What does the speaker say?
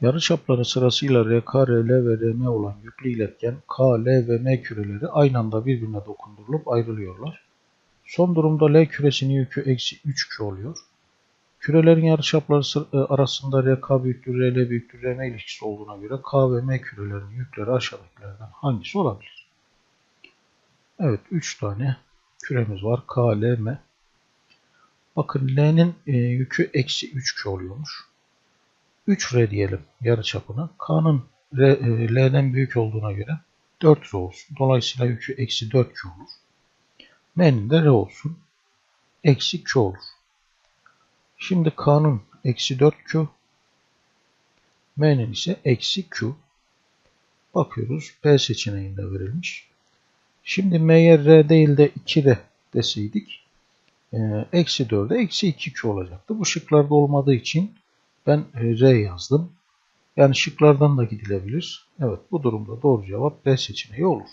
Yarıçapları sırasıyla R, K, R, L ve RM olan yüklü iletken K, L ve M küreleri aynı anda birbirine dokundurulup ayrılıyorlar. Son durumda L küresinin yükü eksi 3Q oluyor. Kürelerin yarıçapları e, arasında RK büyüktür, RL büyüktür, RM ilişkisi olduğuna göre K ve M kürelerinin yükleri aşağıdakilerden hangisi olabilir? Evet 3 tane küremiz var. K, L, M. Bakın L'nin e, yükü eksi 3Q oluyormuş. 3R diyelim yarıçapına. K'nın R- e, L'den büyük olduğuna göre 4R olsun. Dolayısıyla yükü eksi 4Q olur. M'nin de R olsun. Eksi Q olur. Şimdi K'nın eksi 4Q. M'nin ise eksi Q. Bakıyoruz. B seçeneğinde verilmiş. Şimdi M'ye R değil de 2R deseydik e, eksi 4'e eksi 2Q olacaktı. Bu şıklarda olmadığı için ben e, R yazdım. Yani şıklardan da gidilebilir. Evet bu durumda doğru cevap B seçeneği olur.